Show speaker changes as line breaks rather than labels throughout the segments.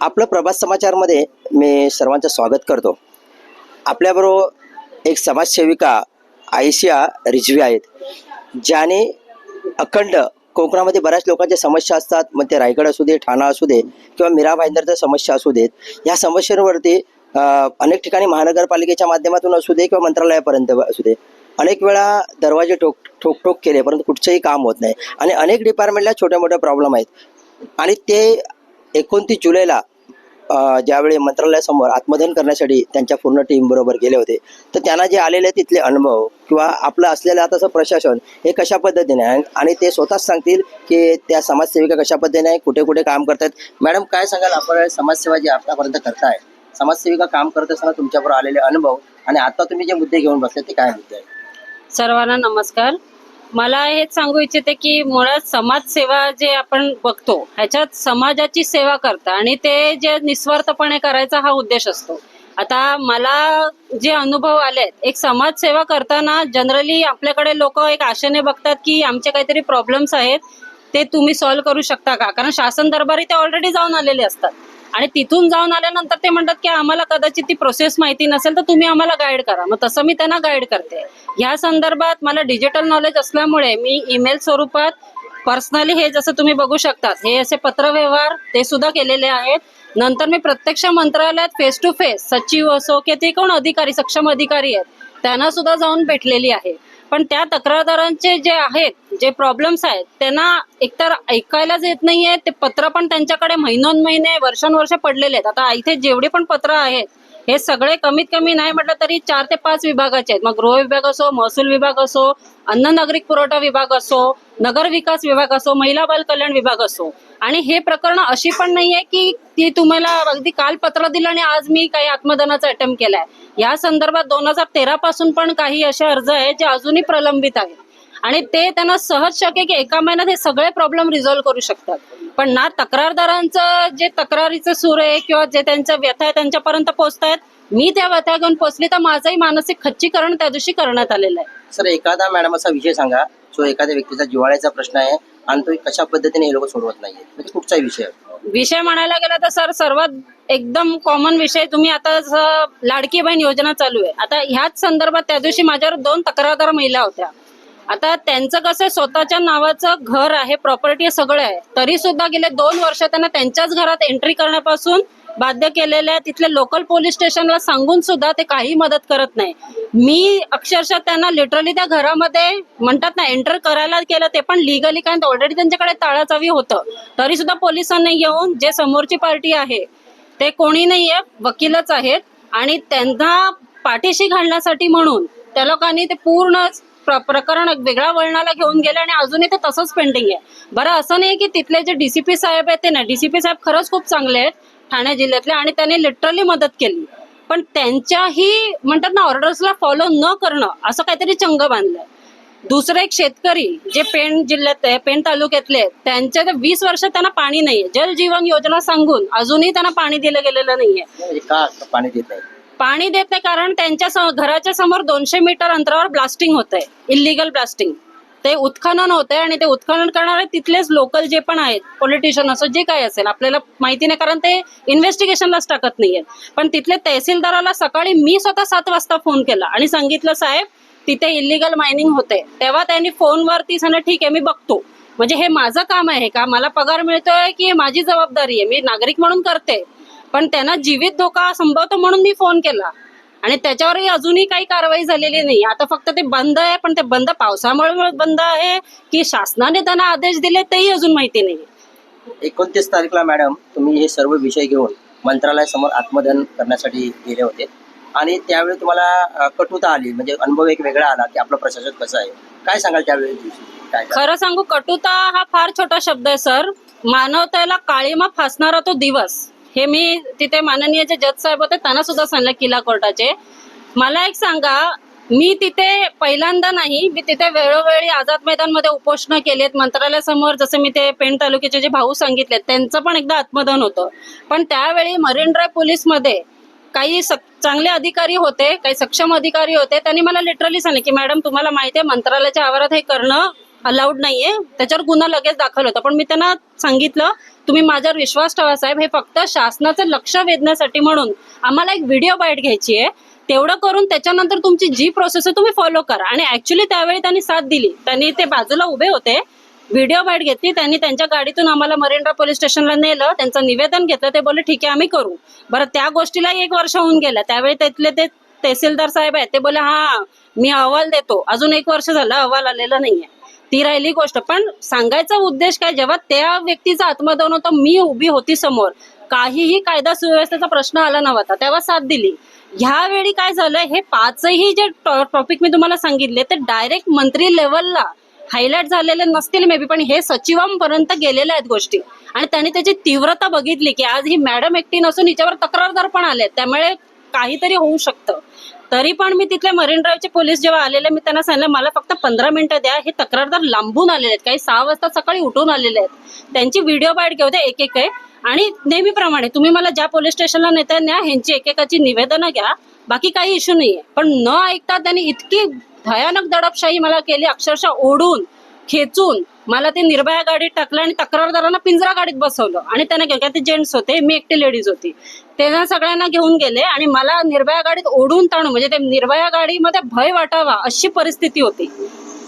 आपलं प्रभात समाचारमध्ये मी सर्वांचं स्वागत करतो. आपल्याबरोबर एक समाजसेविका आयशिया रिजवी आहेत. ज्याने अखंड कोकणामध्ये बऱ्याच लोकांच्या समस्या असतात. मग ते रायगड असू दे ठाणा असू दे किंवा मीरा भाईंदरच्या समस्या असू देत. ह्या समस्यांवरती अनेक ठिकाणी महानगरपालिकेच्या माध्यमातून असू दे किंवा मंत्रालयापर्यंत असू दे अनेक वेळा दरवाजे ठोक ठोक ठोक केले परंतु कुठचंही काम होत नाही. आणि अनेक डिपार्टमेंटला छोट्या मोठ्या प्रॉब्लेम आहेत. आणि ते एकोणतीस जुलैला ज्यावेळी मंत्रालयासमोर आत्मदहन करण्यासाठी त्यांच्या पूर्ण टीम बरोबर गेले होते तर त्यांना जे आलेले तिथले अनुभव किंवा आपलं असलेलं आताचं प्रशासन हे कशा पद्धतीने आहे? आणि ते स्वतःच सांगतील की त्या समाजसेविका कशा पद्धतीने कुठे कुठे काम करतात मॅडम काय सांगाल? आपण समाजसेवा जी आतापर्यंत करताय समाजसेविका काम करत असताना तुमच्याबरोबर आलेले अनुभव आणि आता तुम्ही जे मुद्दे घेऊन बसले ते काय मुद्दे आहेत?
सर्वांना नमस्कार. मला हेच सांगू इच्छिते की मुळात समाजसेवा जे आपण बघतो ह्याच्यात समाजाची सेवा करता आणि ते जे निस्वार्थपणे करायचा हा उद्देश असतो. आता मला जे अनुभव आलेत एक समाजसेवा करताना जनरली आपल्याकडे लोक एक आशेने बघतात की आमचे काहीतरी प्रॉब्लेम्स आहेत ते तुम्ही सॉल्व्ह करू शकता का? कारण शासन दरबारी ते ऑलरेडी जाऊन आलेले असतात. आणि तिथून जाऊन आल्यानंतर ते म्हणतात की आम्हाला कदाचित ती प्रोसेस माहिती नसेल तर तुम्ही आम्हाला गाईड करा. मग तसं मी त्यांना गाईड करते. ह्या संदर्भात मला डिजिटल नॉलेज असल्यामुळे मी ईमेल स्वरूपात पर्सनली हे जसं तुम्ही बघू शकता हे असे पत्रव्यवहार ते सुद्धा केलेले आहेत. नंतर मी प्रत्यक्ष मंत्रालयात फेस टू फेस सचिव असो की ते कोण अधिकारी सक्षम अधिकारी आहेत त्यांना सुद्धा जाऊन भेटलेली आहे. पण त्या तक्रारदारांचे जे आहेत जे प्रॉब्लेम्स आहेत त्यांना एकतर ऐकायलाच येत नाहीये ते पत्र पण त्यांच्याकडे महिनोन महिने वर्षानुवर्ष पडलेले आहेत. आता इथे जेवढे पण पत्र आहेत हे सगळे कमीत कमी नाही म्हटलं तरी चार ते पाच विभागाचे आहेत. मग गृह विभाग असो महसूल विभाग असो अन्न नागरिक पुरवठा विभाग असो नगर विकास विभाग असो महिला बाल कल्याण विभाग असो. आणि हे प्रकरण अशी पण नाहीये की ती तुम्हाला अगदी काल पत्र दिलं आणि आज मी काही आत्मदानाचा अटेम्प्ट केलाय. या संदर्भात दोन हजार तेरा पासून पण काही असे अर्ज आहेत जे अजूनही प्रलंबित आहेत. आणि ते त्यांना सहज शक्य की एका महिन्यात हे सगळे प्रॉब्लेम रिझॉल्व्ह करू शकतात. पण ना तक्रारदारांचं जे तक्रारीचं सूर आहे किंवा जे त्यांच्या व्यथा आहे त्यांच्यापर्यंत पोहोचतायत मी त्या व्यथा घेऊन पोहोचली तर माझंही मानसिक खच्चीकरण त्या दिवशी करण्यात आलेलं आहे.
सर एखादा मॅडम असा विषय सांगा जो एखाद्या व्यक्तीचा जिव्हाळ्याचा प्रश्न आहे आणि तो कशा पद्धतीने हे लोक सोडवत नाहीये म्हणजे कुठचाही विषय
विषय म्हणायला गेला तर सर सर्वात एकदम कॉमन विषय तुम्ही आता लाडकी बहीण योजना चालू आहे. आता ह्याच संदर्भात त्या दिवशी माझ्यावर दोन तक्रारदार महिला होत्या. आता त्यांचं कसं आहे, स्वतःच्या नावाचं घर आहे प्रॉपर्टी सगळं आहे. तरी सुद्धा गेले दोन वर्ष त्यांना त्यांच्याच घरात एंट्री करण्यापासून बाध्य केलेले आहे. तिथल्या लोकल पोलीस स्टेशनला सांगून सुद्धा ते काही मदत करत नाही. मी अक्षरशः त्यांना लिटरली त्या घरामध्ये म्हणतात ना एंटर करायला केलं ते पण लिगली कारण ऑलरेडी त्यांच्याकडे ताळाचावी होतं. तरी सुद्धा पोलिसांनी येऊन जे समोरची पार्टी आहे ते कोणी नाहीये वकीलच आहेत. आणि त्यांना पाठीशी घालण्यासाठी म्हणून त्या लोकांनी ते पूर्णच प्रकरण वेगळ्या वळणाला घेऊन गेले आणि अजूनही ते तसंच पेंडिंग आहे. बरं असं नाही की तिथले जे डीसीपी साहेब आहेत ते ना डीसीपी साहेब खरंच खूप चांगले आहेत ठाणे जिल्ह्यातले आणि त्यांनी लिटरली मदत केली. पण त्यांच्याही म्हणतात ना ऑर्डर्सला फॉलो न करणं असं काहीतरी चंग बांधलंय. दुसरे एक शेतकरी जे पेण जिल्ह्यात आहे पेण तालुक्यातले त्यांच्या तर वीस वर्ष त्यांना पाणी नाहीये. जल जीवन योजना सांगून अजूनही त्यांना पाणी दिलं गेलेलं नाहीये.
पाणी देत
पाणी देत नाही कारण त्यांच्या घराच्या समोर दोनशे मीटर अंतरावर ब्लास्टिंग होत आहे इलिगल ब्लास्टिंग ते उत्खनन होत आहे आणि ते उत्खनन करणारे तिथलेच लोकल जे पण आहेत पॉलिटिशियन असो जे काय असेल आपल्याला माहिती नाही कारण ते इन्व्हेस्टिगेशनलाच टाकत नाहीयेत. पण तिथले तहसीलदाराला सकाळी मी स्वतः सात वाजता फोन केला आणि सांगितलं साहेब तिथे इलिगल मायनिंग होते तेव्हा त्यांनी फोनवरती सांग ठीक आहे मी बघतो. म्हणजे हे माझं काम आहे का मला पगार मिळतोय की माझी जबाबदारी आहे? मी नागरिक म्हणून करते. पण त्यांना जीवित धोका संभवतो म्हणून मी फोन केला. आणि त्याच्यावरही अजूनही काही कारवाई झालेली नाही. आता फक्त ते बंद आहे पण ते बंद पावसामुळे बंद आहे की शासनाने त्यांना आदेश दिले तेही अजून माहिती नाही.
एकोणतीस तारीखला मॅडम तुम्ही हे सर्व विषय घेऊन मंत्रालयासमोर आत्मदहन करण्यासाठी गेले होते. आणि त्यावेळी तुम्हाला कटुता आली. म्हणजे अनुभव एक वेगळा आला की आपलं प्रशासन कसं आहे. काय सांगाल त्यावेळी?
खरं सांगू कटुता हा फार छोटा शब्द आहे सर. मानवतेला काळीमा फासणारा तो दिवस. हे मी तिथे माननीय जे जज साहेब होते त्यांना सुद्धा सांगितलं किल्ला कोर्टाचे. मला एक सांगा मी तिथे पहिल्यांदा नाही मी तिथे वेळोवेळी आझाद मैदानमध्ये उपोषण केलेत मंत्रालयासमोर जसं मी ते पेण तालुक्याचे जे भाऊ सांगितले त्यांचं पण एकदा आत्मदान होतं. पण त्यावेळी मरीन ड्राईव्ह पोलीसमध्ये काही चांगले अधिकारी होते काही सक्षम अधिकारी होते त्यांनी मला लिटरली सांगितलं की मॅडम तुम्हाला माहिती आहे मंत्रालयाच्या आवारात हे करणं अलाउड नाहीये. त्याच्यावर गुन्हा लगेच दाखल होता. पण मी त्यांना सांगितलं तुम्ही माझ्यावर विश्वास ठेवा साहेब. हे फक्त शासनाचं लक्ष वेधण्यासाठी म्हणून आम्हाला एक व्हिडिओ बाईट घ्यायची आहे. तेवढं करून त्याच्यानंतर तुमची जी प्रोसेस आहे तुम्ही फॉलो करा. आणि ऍक्च्युली त्यावेळी त्यांनी साथ दिली. त्यांनी ते बाजूला उभे होते. व्हिडिओ बाईट घेतली. त्यांनी त्यांच्या गाडीतून आम्हाला मरिंड्रा पोलीस स्टेशनला नेलं. त्यांचं निवेदन घेतलं. ते बोलले ठीक आहे आम्ही करू. बरं त्या गोष्टीला एक वर्ष होऊन गेलं. त्यावेळी त्यातले ते तहसीलदार साहेब आहेत. ते बोले हा मी अहवाल देतो. अजून एक वर्ष झालं अहवाल आलेला नाहीये. ती राहिली गोष्ट. पण सांगायचा उद्देश काय जेव्हा त्या व्यक्तीचा आत्मदहन होतं मी उभी होती समोर. काहीही कायदा सुव्यवस्थेचा प्रश्न आला नव्हता तेव्हा साथ दिली. ह्यावेळी काय झालं हे पाचही जे टॉपिक मी तुम्हाला सांगितले ते डायरेक्ट मंत्री लेवलला हायलाईट झालेले नसतील मे बी पण हे सचिवांपर्यंत गेलेल्या आहेत गोष्टी. आणि त्यांनी त्याची तीव्रता बघितली की आज ही मॅडम एकटी नसून हिच्यावर तक्रारदार पण आले त्यामुळे काहीतरी होऊ शकतं. तरी पण मी तिथल्या मरीन ड्राईव्हचे पोलीस जेव्हा आलेले मी त्यांना सांगितलं मला फक्त पंधरा मिनिटं द्या हे तक्रारदार लांबून आलेले आहेत. काही सहा वाजता सकाळी उठून आलेले आहेत. त्यांची व्हिडिओ बाईट घेऊ द्या एक एक आहे. आणि नेहमीप्रमाणे तुम्ही मला ज्या पोलीस स्टेशनला नेता न्या ह्यांची एकेकाची निवेदनं घ्या. बाकी काही इश्यू नाहीये. पण न ऐकता त्यांनी इतकी भयानक दडपशाही मला केली अक्षरशः ओढून खेचून मला ते निर्भया गाडीत टाकलं आणि तक्रारदारांना पिंजरा गाडीत बसवलं. आणि त्यांना घेऊन ते जेंट्स होते मी एकटी लेडीज होती. त्यांना सगळ्यांना घेऊन गेले आणि मला निर्भया गाडीत ओढून ताणून म्हणजे ते निर्भया गाडीमध्ये भय वाटावा अशी परिस्थिती होती.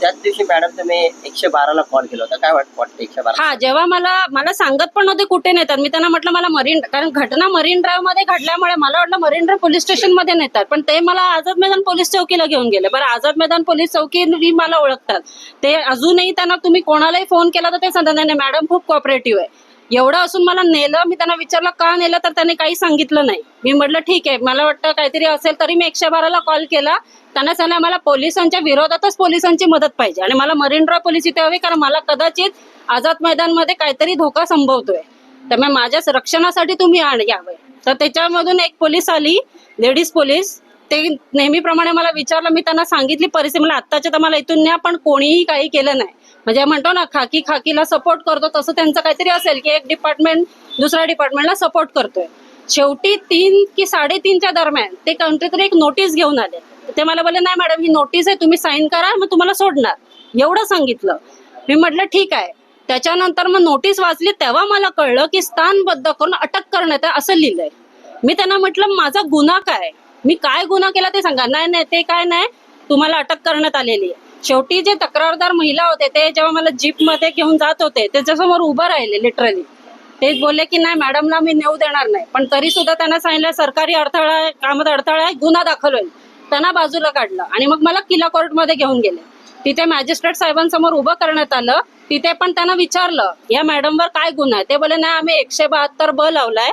त्याच दिवशी मॅडम तुम्ही एकशे बाराला कॉल केला होता. काय वाटतं वाटतं एकशे बारा?
हा जेव्हा मला मला सांगत पण नव्हते कुठे नेतात. मी त्यांना म्हटलं मला मरीन कारण घटना मरीन ड्राईव्हमध्ये घडल्यामुळे मला वाटलं मरीन ड्राईव्ह पोलीस स्टेशनमध्ये नेतात. पण ते मला आझाद मैदान पोलीस चौकीला घेऊन गेले. बरं आझाद मैदान पोलीस चौकी मला ओळखतात. ते अजूनही त्यांना तुम्ही कोणालाही फोन केला तर ते सांगतात नाही मॅडम खूप कॉपरेटिव्ह आहे. एवढं असून मला नेलं मी त्यांना विचारलं का नेलं तर त्यांनी काही सांगितलं नाही. मी म्हटलं ठीक आहे मला वाटतं काहीतरी असेल तरी मी एकशे बाराला कॉल. केला त्यांना सांगा मला पोलिसांच्या विरोधातच पोलिसांची मदत पाहिजे. आणि मला मरीन ड्राईव्ह पोलीस इथे हवी कारण मला कदाचित आझाद मैदानमध्ये काहीतरी धोका संभवतोय. त्यामुळे माझ्या रक्षणासाठी तुम्ही आण यावे. तर त्याच्यामधून एक पोलीस आली लेडीज पोलीस. ते नेहमीप्रमाणे मला विचारलं मी त्यांना सांगितली परिस्थिती. मला आत्ताच्या तर मला इथून न्या पण कोणीही काही केलं नाही. म्हणजे म्हणतो ना खाकी खाकीला सपोर्ट करतो तसं त्यांचं काहीतरी असेल की एक डिपार्टमेंट दुसऱ्या डिपार्टमेंटला सपोर्ट करतोय. शेवटी तीन की साडेतीनच्या दरम्यान ते कोणतीतरी एक नोटीस घेऊन आले. ते मला बोलले नाही मॅडम ही नोटीस आहे तुम्ही साईन करा मग तुम्हाला सोडणार. एवढं सांगितलं. मी म्हटलं ठीक आहे. त्याच्यानंतर मग नोटीस वाचली तेव्हा मला कळलं की स्थानबद्ध करून अटक करण्यात आहे असं लिहिलंय. मी त्यांना म्हटलं माझा गुन्हा काय? मी काय गुन्हा केला ते सांगा. नाही नाही ते काय नाही. तुम्हाला अटक करण्यात आलेली आहे. शेवटी जे तक्रारदार महिला होते ते जेव्हा मला जीपमध्ये घेऊन जात होते त्याच्यासमोर उभं राहिले लिटरली ते बोलले की नाही मॅडमला मी नेऊ देणार नाही. पण तरी सुद्धा त्यांना सांगितलं सरकारी अडथळा आहे कामात अडथळा आहे गुन्हा दाखल होईल. त्यांना बाजूला काढलं आणि मग मला किल्ला कोर्टमध्ये घेऊन गेले. तिथे मॅजिस्ट्रेट साहेबांसमोर उभं करण्यात आलं. तिथे पण त्यांना विचारलं या मॅडमवर काय गुन्हा आहे? ते बोले नाही आम्ही एकशे बहात्तर ब लावलाय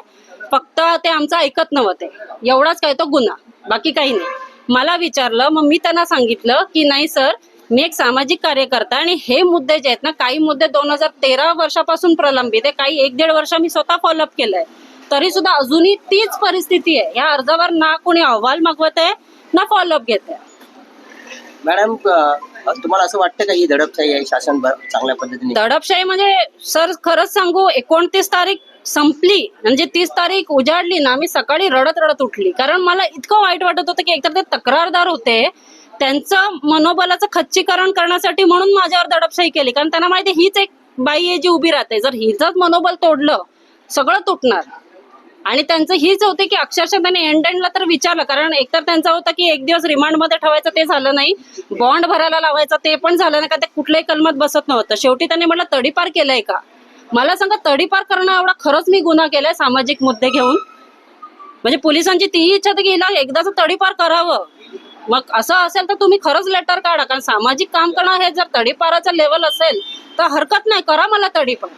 फक्त ते आमचं ऐकत नव्हते. एवढाच काय तो गुन्हा बाकी काही नाही. मला विचारलं मग मी त्यांना सांगितलं की नाही सर मी एक सामाजिक कार्यकर्ता आणि हे मुद्दे जे आहेत ना काही मुद्दे दोन हजार तेरा वर्षापासून प्रलंबित आहे काही एक दीड वर्ष मी स्वतः फॉलोअप केलंय. तरी सुद्धा अजूनही तीच परिस्थिती आहे. या अर्जावर ना कोणी अहवाल मागवत आहे ना फॉलोअप घेत आहे.
मॅडम तुम्हाला असं वाटतं का ही दडपशाही आहे शासन चांगल्या पद्धतीने?
दडपशाही म्हणजे सर खरंच सांगू एकोणतीस तारीख संपली म्हणजे तीस तारीख उजाडली ना मी सकाळी रडत रडत उठली. कारण मला इतकं वाईट वाटत होतं की एकतर ते तक्रारदार होते त्यांचं मनोबलाचं खच्चीकरण करण्यासाठी म्हणून माझ्यावर दडपशाही केली. कारण त्यांना माहिती हीच एक बाई आहे जी उभी राहते. जर हिचंच मनोबल तोडलं सगळं तुटणार. आणि त्यांचं हीच होते की अक्षरशः त्यांनी एंड एंडला तर विचारलं. कारण एकतर त्यांचं होतं की एक दिवस रिमांडमध्ये ठेवायचं ते झालं नाही. बॉन्ड भरायला लावायचं ते पण झालं नाही. का ते कुठल्याही कलमात बसत नव्हतं. शेवटी त्यांनी म्हटलं तडीपार केलंय का? मला सांगा तडीपार करणं एवढा खरंच मी गुन्हा केलाय सामाजिक मुद्दे घेऊन. म्हणजे पोलिसांची तीही इच्छा होती की हिला एकदाच तडीपार करावं. मग असं असेल तर तुम्ही खरंच लेटर काढा. कारण सामाजिक काम करणं हे जर तडीपाराचं लेवल असेल तर हरकत नाही. करा मला तडीपार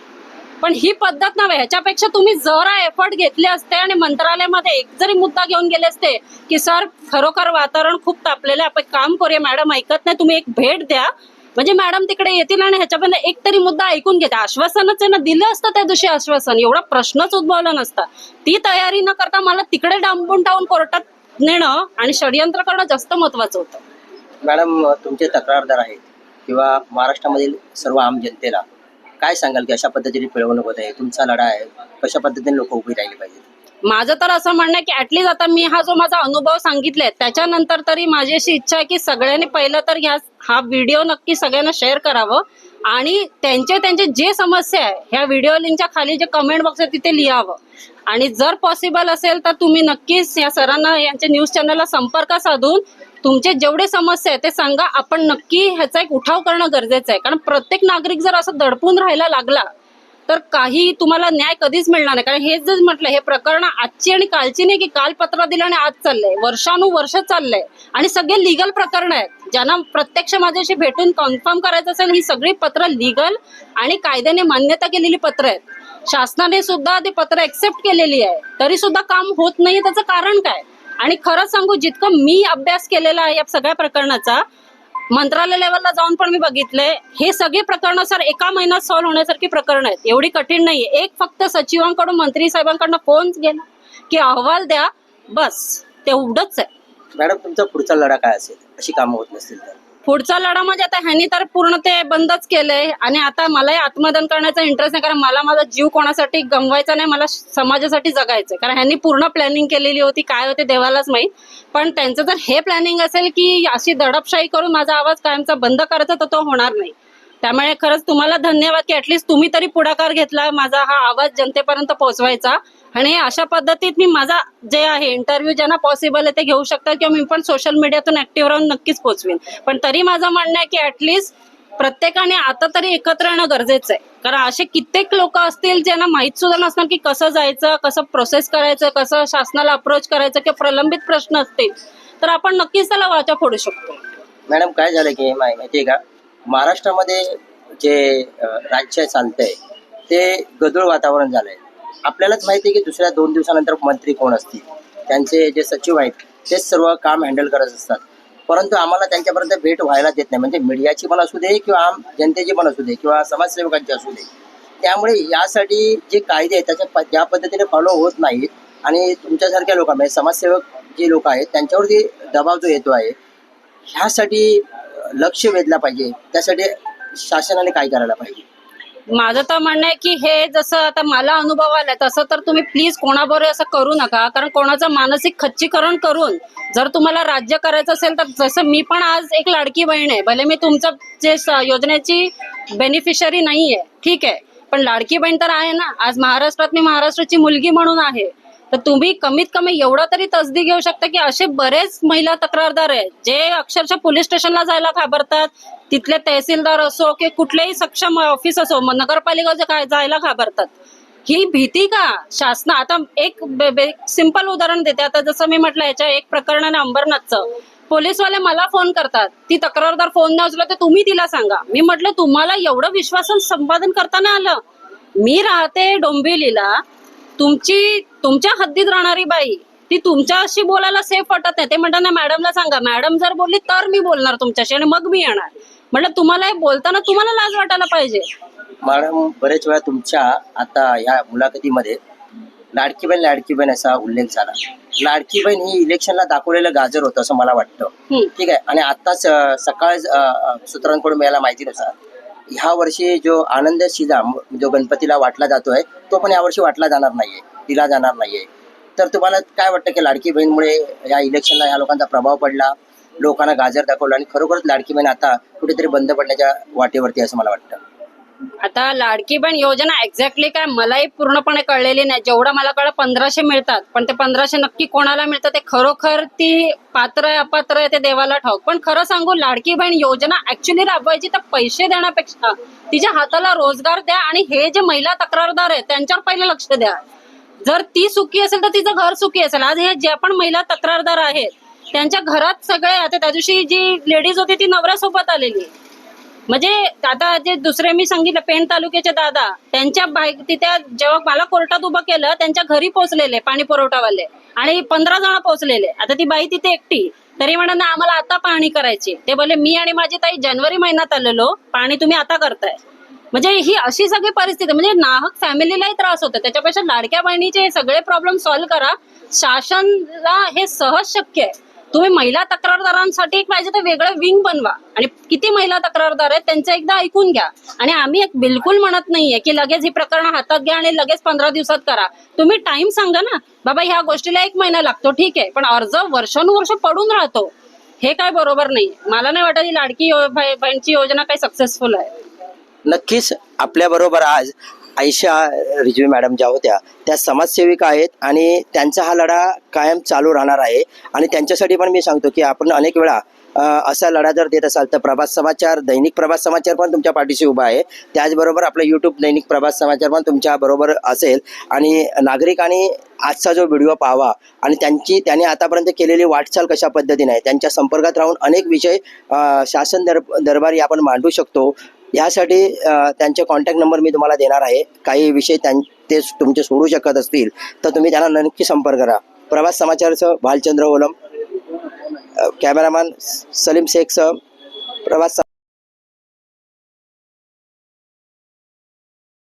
पण. ही पद्धत नव्हे. ह्याच्यापेक्षा तुम्ही जरा एफर्ट घेतले असते आणि मंत्रालयामध्ये एक जरी मुद्दा घेऊन गेले असते की सर खरोखर वातावरण खूप तापलेलं आहे. आपण काम करूया. मॅडम ऐकत नाही. तुम्ही एक भेट द्या. म्हणजे मॅडम तिकडे येतील आणि ह्याच्यामध्ये एक तरी मुद्दा ऐकून घेते आश्वासनच आहे ना. दिलं असतं त्या दिवशी आश्वासन. एवढा प्रश्नच उद्भवला नसता. ती तयारी न करता मला तिकडे डांबून टाकून कोर्टात नेणं आणि षडयंत्र करणं जास्त महत्वाचं होतं.
मॅडम तुमचे तक्रारदार आहेत किंवा महाराष्ट्रामधील सर्व आम जनतेला काय सांगाल की अशा पद्धतीने पिळवणूक होत आहे? तुमचा लढा आहे. कशा पद्धतीने लोक उभी राहिली पाहिजेत?
माझं तर असं म्हणणं आहे की ऍटलीस्ट आता मी हा जो माझा अनुभव सांगितलाय त्याच्यानंतर तरी माझी अशी इच्छा आहे की सगळ्यांनी पहिलं तर ह्या हा व्हिडिओ नक्की सगळ्यांना शेअर करावं आणि त्यांचे त्यांचे जे समस्या आहे ह्या व्हिडिओ लिंकच्या खाली जे कमेंट बॉक्स आहे तिथे लिहावं. आणि जर पॉसिबल असेल तर तुम्ही नक्कीच या सरांना यांच्या न्यूज चॅनलला संपर्क साधून तुमचे जेवढे समस्या आहे ते सांगा. आपण नक्की ह्याचा एक उठाव करणं गरजेचं आहे. कारण प्रत्येक नागरिक जर असं दडपून राहायला लागला तर काही तुम्हाला न्याय कधीच मिळणार नाही. कारण हेच जर म्हटलं हे प्रकरण आजची आणि कालची नाही की काल पत्र दिलं आणि आज चाललंय. वर्षानुवर्ष चाललंय. आणि सगळे लिगल प्रकरण आहेत. ज्यांना प्रत्यक्ष माझ्याशी भेटून कन्फर्म करायचं असेल ही सगळी पत्र लिगल आणि कायद्याने मान्यता केलेली पत्र आहेत. शासनाने सुद्धा ते पत्र एक्सेप्ट केलेली आहे. तरी सुद्धा काम होत नाही त्याचं कारण काय? आणि खरं सांगू जितकं मी अभ्यास केलेला आहे या सगळ्या प्रकरणाचा मंत्रालय लेवलला जाऊन पण मी बघितले हे सगळे प्रकरण सर एका महिन्यात सॉल्व्ह होण्यासारखी प्रकरण आहेत. एवढी कठीण नाहीये. एक फक्त सचिवांकडून मंत्री साहेबांकडनं फोन गेला की अहवाल द्या. बस तेवढंच आहे.
मॅडम तुमचा पुढचा लढा काय असेल? अशी कामं होत नसतील तर?
पुढचा लढा म्हणजे आता ह्यांनी तर पूर्ण ते बंदच केलंय आणि आता मलाही आत्मदान करण्याचा इंटरेस्ट नाही कारण मला माझा जीव कोणासाठी गमवायचा नाही मला समाजासाठी जगायचं कारण ह्यांनी पूर्ण प्लॅनिंग केलेली होती काय होते देवालाच माहीत. पण त्यांचं जर हे प्लॅनिंग असेल की अशी दडपशाही करून माझा आवाज कायमचा बंद करायचा तर तो होणार नाही. त्यामुळे खरंच तुम्हाला धन्यवाद की ऍटलीस्ट तुम्ही तरी पुढाकार घेतला माझा हा आवाज जनतेपर्यंत पोहोचवायचा. आणि अशा पद्धतीत मी माझा जे आहे इंटरव्ह्यू ज्यांना पॉसिबल आहे ते घेऊ शकतात किंवा मी पण सोशल मीडियातून ऍक्टिव्ह राहून नक्कीच पोहोचवीन. पण तरी माझं म्हणणं आहे की ऍटलिस्ट प्रत्येकाने आता तरी एकत्र येणं गरजेचं आहे. कारण असे कित्येक लोक असतील ज्यांना माहीत सुद्धा नसणार की कसं जायचं कसं प्रोसेस करायचं कसं शासनाला अप्रोच करायचं किंवा प्रलंबित प्रश्न असतील तर आपण नक्कीच त्याला वाचा फोडू शकतो.
मॅडम काय झालं की माहि- आहे का? महाराष्ट्रामध्ये जे राज्य चालतंय ते गदूळ वातावरण झालंय. आपल्यालाच माहिती आहे की दुसऱ्या दोन दिवसानंतर मंत्री कोण असतील? त्यांचे जे सचिव आहेत तेच सर्व काम हँडल करत असतात. परंतु आम्हाला त्यांच्यापर्यंत भेट व्हायला देत नाही. म्हणजे मीडियाची पण असू दे किंवा आम जनतेची पण असू दे किंवा समाजसेवकांची असू दे. त्यामुळे यासाठी जे कायदे आहेत त्याच्या ज्या पद्धतीने फॉलो होत नाहीत आणि तुमच्यासारख्या लोक म्हणजे समाजसेवक जे लोक आहेत त्यांच्यावरती दबाव जो येतो आहे ह्यासाठी लक्ष वेधला पाहिजे. त्यासाठी शासनाने काय करायला पाहिजे?
माझं तर म्हणणं आहे की हे जसं आता मला अनुभव आलाय तसं तर तुम्ही प्लीज कोणाबरोबर असं करू नका. कारण कोणाचं मानसिक खच्चीकरण करून जर तुम्हाला राज्य करायचं असेल तर जसं मी पण आज एक लाडकी बहीण आहे. भले मी तुमचं जे योजनेची बेनिफिशरी नाही आहे ठीक आहे. पण लाडकी बहीण तर आहे ना. आज महाराष्ट्रात मी महाराष्ट्राची मुलगी म्हणून आहे. तर तुम्ही कमीत कमी एवढा तरी तसदी घेऊ शकता की असे बरेच महिला तक्रारदार आहेत जे अक्षरशः पोलीस स्टेशनला जायला घाबरतात. तिथले तहसीलदार असो की कुठलेही सक्षम ऑफिस असो नगरपालिका काय जायला घाबरतात. ही भीती का? शासन आता एक सिंपल उदाहरण देते. आता जसं मी म्हटलं याच्या एक प्रकरणाने अंबरनाथचं पोलीसवाले मला फोन करतात. ती तक्रारदार फोन नाही उचलत तर तुम्ही तिला सांगा. मी म्हटलं तुम्हाला एवढं विश्वासन संपादन करताना आलं. मी राहते डोंबिवलीला. तुमची तुमच्या हद्दीत राहणारी बाई ती तुमच्याशी बोलायला सेफ वाटत नाही. ते म्हणतात ना मॅडमला सांगा. मॅडम जर बोलली तर मी बोलणार तुमच्याशी आणि मग मी येणार. म्हटलं तुम्हाला हे बोलताना तुम्हाला लाज वाटायला पाहिजे.
मॅडम बरेच वेळा तुमच्या आता ह्या मुलाखतीमध्ये लाडकी बहीण लाडकी बहीण असा उल्लेख झाला. लाडकी बहीण ही इलेक्शनला दाखवलेलं गाजर होतं असं मला वाटतं. ठीक आहे? आणि अं, सकाळ सूत्रांकडून मिळायला माहितीनुसार ह्या वर्षी जो आनंद शिजा जो गणपतीला वाटला जातोय तो पण यावर्षी वाटला जाणार नाहीये दिला जाणार नाहीये. तर तुम्हाला काय वाटतं की लाडकी बहीणमुळे या इलेक्शनला या लोकांचा प्रभाव पडला लोकांना गाजर दाखवलं आणि खरोखरच लाडकी बहीण आता कुठेतरी बंद पडण्याच्या वाटेवरती असं मला वाटतं?
आता लाडकी बहीण योजना एक्झॅक्टली काय मलाही पूर्णपणे कळलेली नाही. जेवढं मला कळलं पंधराशे मिळतात. पण ते पंधराशे नक्की कोणाला मिळतं ते खरोखर ती पात्र आहे अपात्र आहे ते देवाला ठाऊक. पण खरं सांगू लाडकी बहीण योजना ऍक्च्युली राबवायची तर पैसे देण्यापेक्षा तिच्या हाताला रोजगार द्या आणि हे जे महिला तक्रारदार आहेत त्यांच्यावर पहिले लक्ष द्या. जर ती सुखी असेल तर तिचं घर सुखी असेल. आज हे जे पण महिला तक्रारदार आहेत त्यांच्या घरात सगळे आता त्या दिवशी जी लेडीज होती ती नवऱ्यासोबत आलेली. म्हणजे आता जे दुसरे मी सांगितलं पेण तालुक्याचे दादा त्यांच्या तिथे जेव्हा मला कोर्टात उभं केलं त्यांच्या घरी पोहोचलेले पाणी पुरवठावाले. आणि पंधरा जण पोहोचलेले. आता ती बाई तिथे एकटी. तरी म्हणा ना आम्हाला आता पाणी करायची. ते बोले मी आणि माझी ताई जानेवारी महिन्यात आलेलो. पाणी तुम्ही आता करताय. म्हणजे ही अशी सगळी परिस्थिती म्हणजे नाहक फॅमिलीलाही त्रास होतो. त्याच्यापेक्षा लाडक्या बहिणीचे सगळे प्रॉब्लेम सॉल्व्ह करा. शासनला हे सहज शक्य आहे. तुम्ही महिला तक्रारदारांसाठी एक पाहिजे तर वेगळं विंग बनवा. आणि किती महिला तक्रारदार आहेत त्यांचं एकदा ऐकून घ्या. आणि आम्ही एक बिलकुल म्हणत नाहीये की लगेच ही प्रकरण हातात घ्या आणि लगेच पंधरा दिवसात करा. तुम्ही टाइम सांगा ना. बाबा ह्या गोष्टीला एक महिना लागतो ठीक आहे. पण अर्ज वर्षानुवर्ष पडून राहतो. हे काय बरोबर नाही मला नाही वाटत ही लाडकी यो- योजना काही सक्सेसफुल आहे.
नक्कीच. आपल्या बरोबर आज आयशा रिजवी मॅडम ज्या होत्या त्या समाजसेविका आहेत आणि त्यांचा हा लढा कायम चालू राहणार आहे. आणि त्यांच्यासाठी पण मी सांगतो की आपण अनेक वेळा असा लढा जर देत असाल तर प्रभात समाचार दैनिक प्रभात समाचार पण तुमच्या पाठीशी उभा आहे. त्याचबरोबर आपलं यूट्यूब दैनिक प्रभात समाचार पण तुमच्या बरोबर असेल. आणि नागरिकांनी आजचा जो व्हिडिओ पाहावा आणि त्यांची त्याने आतापर्यंत केलेली वाटचाल कशा पद्धतीने आहे त्यांच्या संपर्कात राहून अनेक विषय शासन दर दरबारी आपण मांडू शकतो. यासाठी त्यांचे कॉन्टॅक्ट नंबर मी तुम्हाला देणार आहे. काही विषय त्यां ते तुमचे सोडू शकत असतील तर तुम्ही त्यांना नक्की संपर्क करा. प्रवास समाचारचं भालचंद्र ओलम. कॅमेरामॅन सलीम शेखचं प्रवास